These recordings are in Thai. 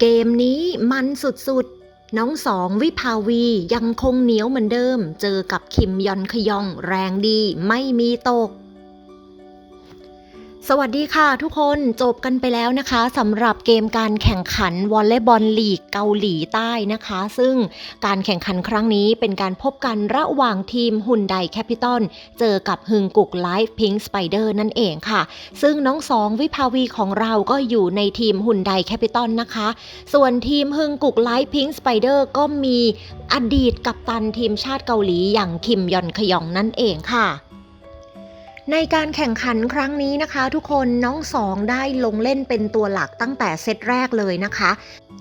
เกมนี้มันสุดๆ น้องสองวิภาวียังคงเหนียวเหมือนเดิม เจอกับคิมยอนขยองแรงดีไม่มีตก สวัสดีค่ะทุกคนจบกันไปแล้วนะคะสำหรับเกมการแข่งขันวอลเลย์บอลลีกเกาหลีใต้นะคะ ซึ่งการแข่งขันครั้งนี้เป็นการพบกันระหว่างทีมฮุนไดแคปิตอลเจอกับฮึงกุกไลฟ์พิงสไปเดอร์นั่นเองค่ะ ซึ่งน้องสองวิภาวีของเราก็อยู่ในทีมฮุนไดแคปิตอลนะคะ ส่วนทีมฮึงกุกไลฟ์พิงสไปเดอร์ก็มีอดีตกัปตันทีมชาติเกาหลีอย่างคิมยอนขยองนั่นเองค่ะ ในการแข่งขันครั้งนี้นะคะ ทุกคนน้องสองได้ลงเล่นเป็นตัวหลักตั้งแต่เซตแรกเลยนะคะ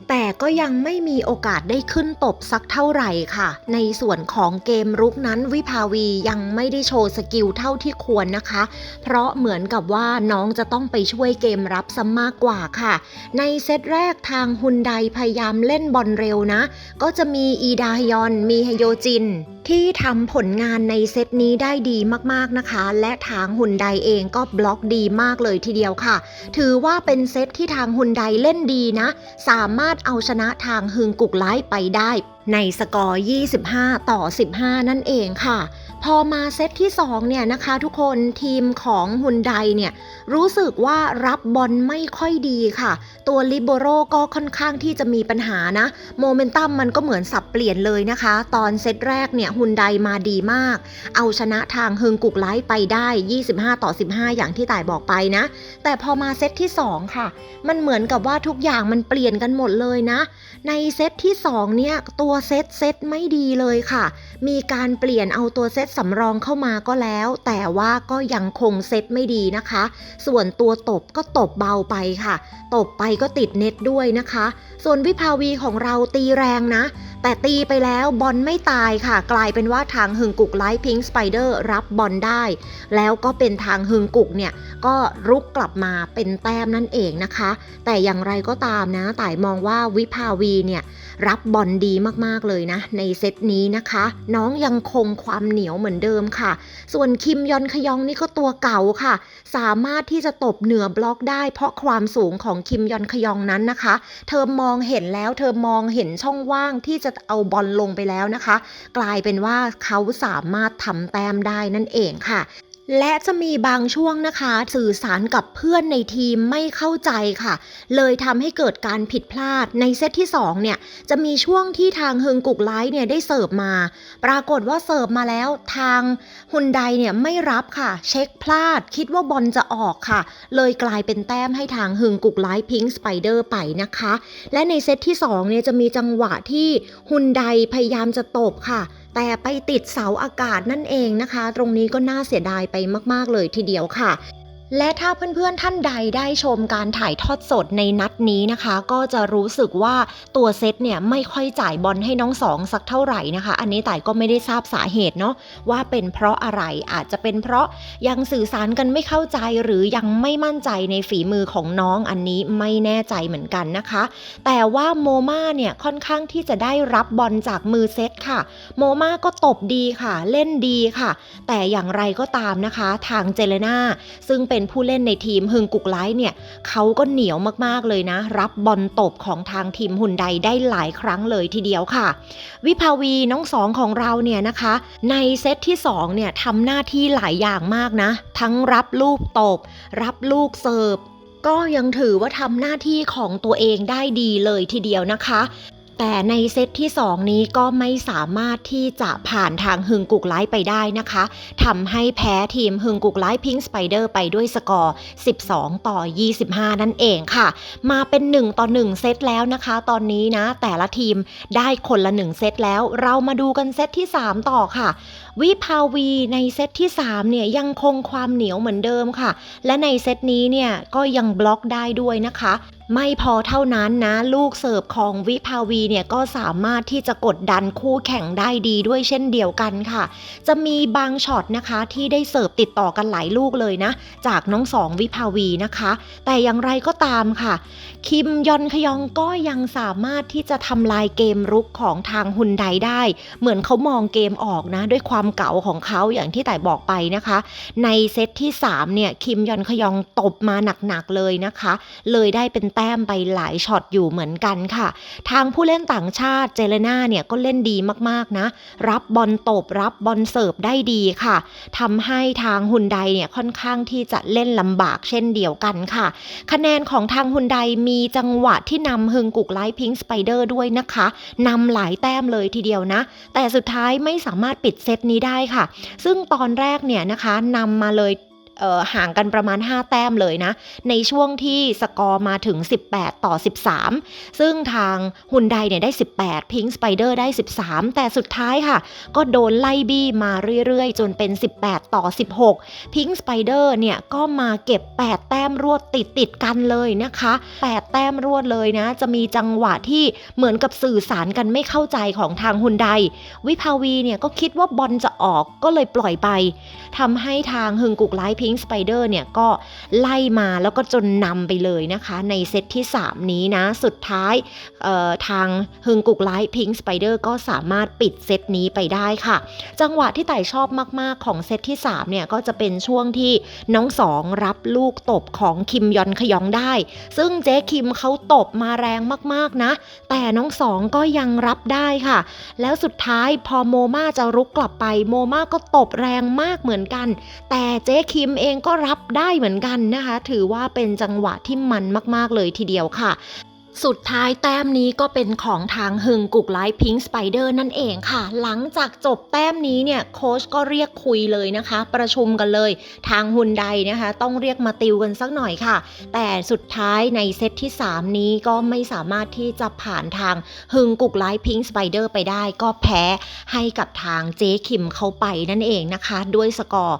แต่ก็ยังไม่มีโอกาสได้ขึ้นตบสักเท่าไหร่ค่ะ ในส่วนของเกมรุกนั้นวิภาวียังไม่ได้โชว์สกิลเท่าที่ควรนะคะ เพราะเหมือนกับว่าน้องจะต้องไปช่วยเกมรับซะมากกว่าค่ะ ในเซตแรกทางฮุนไดพยายามเล่นบอลเร็วนะ ก็จะมีอีดาฮยอน มีฮโยจินที่ทำผลงานในเซตนี้ได้ดีมากๆนะคะ และทางฮุนไดเองก็บล็อกดีมากเลยทีเดียวค่ะ ถือว่าเป็นเซตที่ทางฮุนไดเล่นดีนะ สามารถเอาชนะทางฮึงกุกไลฟ์ไปได้ในสกอร์ 25 ต่อ 15 นั่นเองค่ะ พอมาเซตที่ 2 เนี่ยนะคะทุกคนทีมของฮุนไดเนี่ยรู้สึกว่ารับบอลไม่ค่อยดีค่ะ ตัวลิโบโรก็ค่อนข้างที่จะมีปัญหานะ โมเมนตัมมันก็เหมือนสับเปลี่ยนเลยนะคะ ตอนเซตแรกเนี่ยฮุนไดมาดีมาก เอาชนะทางฮึงกุกไลฟ์ไปได้ 25 ต่อ 15 อย่างที่ต่ายบอกไปนะ แต่พอมาเซตที่ 2 ค่ะ มันเหมือนกับว่าทุกอย่างมันเปลี่ยนกันหมดเลยนะ ในเซตที่ 2 เนี่ยตัวเซตเซตไม่ดีเลยค่ะ มีการเปลี่ยนเอาตัวเซตสำรองเข้ามาก็แล้ว แต่ว่าก็ยังคงเซตไม่ดีนะคะ ส่วนตัวตบก็ตบเบาไปค่ะ ตบไปก็ติดเน็ตด้วยนะคะ ส่วนวิภาวีของเราตีแรงนะ แต่ตีไปแล้วบอลไม่ตายค่ะ กลายเป็นว่าทางฮึงกุกไลท์พิงสไปเดอร์รับบอลได้ แล้วก็เป็นทางฮึงกุกเนี่ยก็รุกกลับมาเป็นแต้มนั่นเองนะคะ แต่อย่างไรก็ตามนะต่ายมองว่าวิภาวีเนี่ย รับบอลดีมากๆเลยนะ ในเซตนี้นะคะ น้องยังคงความเหนียวเหมือนเดิมค่ะ ส่วนคิมยอนขยองนี่ก็ตัวเก่าค่ะ สามารถที่จะตบเหนือบล็อกได้ เพราะความสูงของคิมยอนขยองนั้นนะคะ เธอมองเห็นแล้ว เธอมองเห็นช่องว่างที่จะเอาบอลลงไปแล้วนะคะ กลายเป็นว่าเขาสามารถทำแต้มได้นั่นเองค่ะ และจะมีบางช่วงนะคะ สื่อสารกับเพื่อนในทีมไม่เข้าใจค่ะ เลยทำให้เกิดการผิดพลาดในเซตที่2เนี่ยจะมีช่วงที่ทางฮึงกุกไลท์เนี่ยได้เสิร์ฟมา ปรากฏว่าเสิร์ฟมาแล้วทางฮุนไดเนี่ยไม่รับค่ะ เช็คพลาด คิดว่าบอลจะออกค่ะ เลยกลายเป็นแต้มให้ทางฮึงกุกไลท์พิงสไปเดอร์ไปนะคะ และในเซตที่2เนี่ยจะมีจังหวะที่ฮุนไดพยายามจะตบค่ะ แต่ไปติดเสาอากาศนั่นเองนะคะ ตรงนี้ก็น่าเสียดายไปมาก ๆ เลยทีเดียวค่ะ และถ้าเพื่อนๆท่านใดได้ชมการถ่ายทอดสดในนัดนี้นะคะ ก็จะรู้สึกว่าตัวเซตเนี่ยไม่ค่อยจ่ายบอลให้น้องสองสักเท่าไหร่นะคะ อันนี้ต่ายก็ไม่ได้ทราบสาเหตุเนาะว่าเป็นเพราะอะไรอาจจะเป็นเพราะยังสื่อสารกันไม่เข้าใจหรือยังไม่มั่นใจในฝีมือของน้องอันนี้ไม่แน่ใจเหมือนกันนะคะ แต่ว่าโมมาเนี่ยค่อนข้างที่จะได้รับบอลจากมือเซตค่ะ โมมาก็ตบดีค่ะ เล่นดีค่ะ แต่อย่างไรก็ตามนะคะ ทางเจเลนาซึ่งเป็นผู้เล่นในทีมฮึงกุกไลท์เนี่ยเขาก็เหนียวมากๆเลยนะ รับบอลตบของทางทีมฮุนไดได้หลายครั้งเลยทีเดียวค่ะ วิภาวีน้องสองของเราเนี่ยนะคะ ในเซตที่2เนี่ยทำหน้าที่หลายอย่างมากนะ ทั้งรับลูกตบ รับลูกเสิร์ฟก็ยังถือว่าทำหน้าที่ของตัวเองได้ดีเลยทีเดียวนะคะ แต่ในเซตที่ 2 นี้ก็ไม่สามารถที่จะผ่านทางฮึงกุกไลท์ไปได้นะคะทำให้แพ้ทีมฮึงกุกไลท์พิงสไปเดอร์ไปด้วยสกอร์ 12 ต่อ 25 นั่นเองค่ะ มาเป็น 1 ต่อ 1 เซตแล้วนะคะ ตอนนี้นะ แต่ละทีมได้คนละ 1 เซตแล้ว เรามาดูกันเซตที่ 3 ต่อค่ะ วิภาวีในเซตที่ 3 เนี่ยยังคงความเหนียวเหมือนเดิมค่ะ และในเซตนี้เนี่ยก็ยังบล็อกได้ด้วยนะคะไม่พอเท่านั้นนะ ลูกเสิร์ฟของวิภาวีเนี่ยก็สามารถที่จะกดดันคู่แข่งได้ดีด้วยเช่นเดียวกันค่ะ จะมีบางช็อตนะคะที่ได้เสิร์ฟติดต่อกันหลายลูกเลยนะ จากน้องสองวิภาวีนะคะ แต่อย่างไรก็ตามค่ะ คิมยอนขยองก็ยังสามารถที่จะทำลายเกมรุกของทางฮุนไดได้ เหมือนเขามองเกมออกนะ ด้วยความเก๋าของเขาอย่างที่แต่บอกไปนะคะ ในเซตที่3เนี่ยคิมยอนขยองตบมาหนักๆเลยนะคะ เลยได้เป็นแต้มไปหลายช็อตอยู่เหมือนกันค่ะ ทางผู้เล่นต่างชาติเจเลนาเนี่ยก็เล่นดีมากๆนะ รับบอลตบรับบอลเสิร์ฟได้ดีค่ะทำให้ทางฮุนไดเนี่ยค่อนข้างที่จะเล่นลำบากเช่นเดียวกันค่ะ คะแนนของทางฮุนไดมีจังหวะที่นำฮึงกุกไลท์พิงสไปเดอร์ด้วยนะคะนำหลายแต้มเลยทีเดียวนะ แต่สุดท้ายไม่สามารถปิดเซตนี้ได้ค่ะ ซึ่งตอนแรกเนี่ยนะคะนำมาเลย ห่างกันประมาณ 5 แต้มเลยนะ ในช่วงที่สกอร์มาถึง 18 ต่อ 13 ซึ่งทางฮุนไดเนี่ยได้ 18 พิงค์สไปเดอร์ได้ 13 แต่สุดท้ายค่ะ ก็โดนไล่บี้มาเรื่อยๆ จนเป็น 18 ต่อ 16 พิงค์สไปเดอร์เนี่ยก็มาเก็บ 8 แต้มรวดติดติดๆกันเลยนะคะ 8 แต้มรวดเลยนะ จะมีจังหวะที่เหมือนกับสื่อสารกันไม่เข้าใจของทางฮุนไดวิภาวีเนี่ยก็คิดว่าบอลจะออกก็เลยปล่อยไปทำให้ทางฮึงกุกไลพิงค์สไปเดอร์เนี่ยก็ไล่มาแล้วก็จนนำไปเลยนะคะ ในเซตที่ 3 นี้นะ สุดท้ายทางฮึงกุกไลท์พิงค์สไปเดอร์ก็สามารถปิดเซตนี้ไปได้ค่ะ จังหวะที่ไต่ชอบมากๆของเซตที่ 3 เนี่ย ก็จะเป็นช่วงที่น้องสองรับลูกตบของคิมยอนขยองได้ ซึ่งเจ๊คิมเขาตบมาแรงมากๆนะ แต่น้องสองก็ยังรับได้ค่ะ แล้วสุดท้ายพอโมมาจะรุกกลับไปโมมาก็ตบแรงมากเหมือนกัน แต่เจ๊คิมเองก็รับได้เหมือนกันนะคะ ถือว่าเป็นจังหวะที่มันมากๆเลยทีเดียวค่ะ สุดท้ายแต้มนี้ก็เป็นของทางฮึงกุกไลท์พิงค์สไปเดอร์นั่นเองค่ะ หลังจากจบแต้มนี้เนี่ยโค้ชก็เรียกคุยเลยนะคะ ประชุมกันเลย ทางฮุนไดนะคะ ต้องเรียกมาติวกันสักหน่อยค่ะ แต่สุดท้ายในเซตที่ 3 นี้ก็ไม่สามารถที่จะผ่านทางฮึงกุกไลท์พิงค์สไปเดอร์ไปได้ ก็แพ้ให้กับทางเจ๊คิมเข้าไปนั่นเองนะคะ ด้วยสกอร์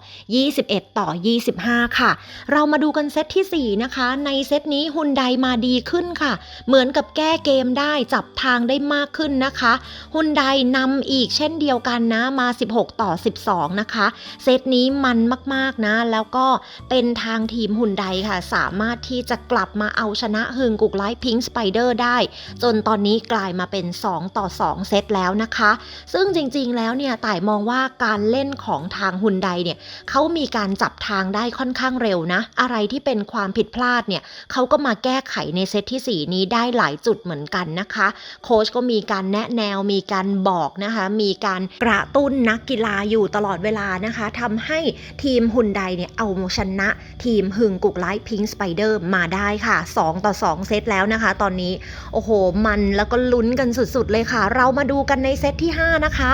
21 ต่อ 25 ค่ะ เรามาดูกันเซตทีสี่4 นะคะ ในเซตนี้ฮุนไดมาดีขึ้นค่ะเหมือนกับแก้เกมได้จับทางได้มากขึ้นนะคะฮุนไดนำอีกเช่นเดียวกันนะมา 16 ต่อ 12 นะคะ เซตนี้มันมากๆนะ แล้วก็เป็นทางทีมฮุนไดค่ะ สามารถที่จะกลับมาเอาชนะฮึงกุกไลท์พิงค์สไปเดอร์ได้ จนตอนนี้กลายมาเป็น 2 ต่อ 2 เซตแล้วนะคะ ซึ่งจริงๆแล้วเนี่ยต่ายมองว่าการเล่นของทางฮุนไดเนี่ยเขามีการจับทางได้ค่อนข้างเร็วนะ อะไรที่เป็นความผิดพลาดเนี่ยเขาก็มาแก้ไขในเซตที่ 4 นี้ได้หลายจุดเหมือนกันนะคะ โค้ชก็มีการแนะแนวมีการบอกนะคะ มีการกระตุ้นนักกีฬาอยู่ตลอดเวลานะคะทำให้ทีมฮุนไดเนี่ยเอาชนะ ทีมฮึงกุกไลท์พิงค์สไปเดอร์มาได้ค่ะ 2 ต่อ 2 เซตแล้วนะคะ ตอนนี้โอ้โห มันแล้วก็ลุ้นกันสุดๆเลยค่ะ เรามาดูกันในเซตที่ 5 นะคะ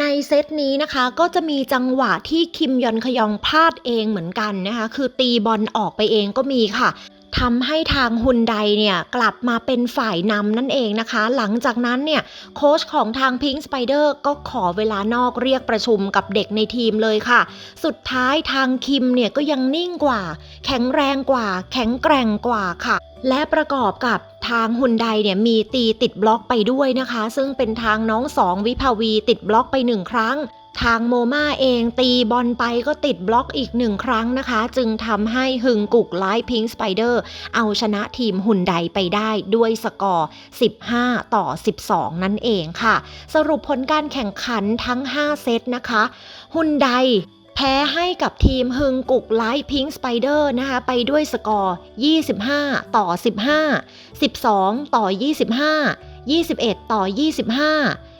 ในเซตนี้นะคะก็จะมีจังหวะที่คิมยอนขยองพลาดเองเหมือนกันนะคะ คือตีบอลออกไปเองก็มีค่ะ ทำให้ทางฮุนไดเนี่ยกลับมาเป็นฝ่ายนำนั่นเองนะคะ หลังจากนั้นเนี่ยโค้ชของทางพิงค์สไปเดอร์ก็ขอเวลานอกเรียกประชุมกับเด็กในทีมเลยค่ะ สุดท้ายทางคิมเนี่ยก็ยังนิ่งกว่า แข็งแรงกว่า แข็งแกร่งกว่าค่ะ และประกอบกับทางฮุนไดเนี่ยมีตีติดบล็อกไปด้วยนะคะ ซึ่งเป็นทางน้องสองวิภาวีติดบล็อกไปหนึ่งครั้ง ทางโมมาเองตีบอลไปก็ติดบล็อกอีกหนึ่งครั้งนะคะ จึงทำให้ฮึงกุกไลท์พิงค์สไปเดอร์เอาชนะทีมฮุนไดไปได้ด้วยสกอร์ 15 ต่อ 12 นั่นเองค่ะ สรุปผลการแข่งขันทั้ง 5 เซตนะคะฮุนไดแพ้ให้กับทีมฮึงกุกไลท์พิงค์สไปเดอร์นะคะไปด้วยสกอร์ 25 ต่อ 15 12 ต่อ 25 21 ต่อ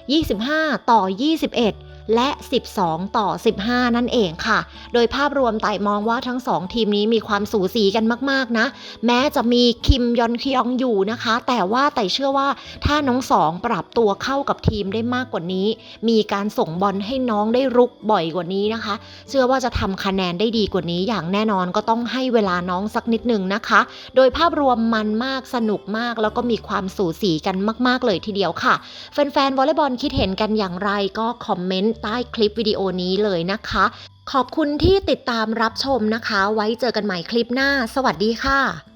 25 25 ต่อ 21 และ 12 ต่อ 15 นั่นเองค่ะ โดยภาพรวมไต่มองว่าทั้ง 2 ทีมนี้มีความสูสีกันมากๆนะ แม้จะมีคิมยอนคยองอยู่นะคะ แต่ว่าไต่เชื่อว่าถ้าน้องสองปรับตัวเข้ากับทีมได้มากกว่านี้ มีการส่งบอลให้น้องได้รุกบ่อยกว่านี้นะคะ เชื่อว่าจะทำคะแนนได้ดีกว่านี้อย่างแน่นอนก็ต้องให้เวลาน้องสักนิดหนึ่งนะคะ โดยภาพรวมมันมากสนุกมากแล้วก็มีความสูสีกันมาก ๆเลยทีเดียวค่ะ แฟนๆวอลเลย์บอลคิดเห็นกันอย่างไรก็คอมเมนต์ใต้คลิปวิดีโอนี้เลยนะคะ ขอบคุณที่ติดตามรับชมนะคะ ไว้เจอกันใหม่คลิปหน้า สวัสดีค่ะ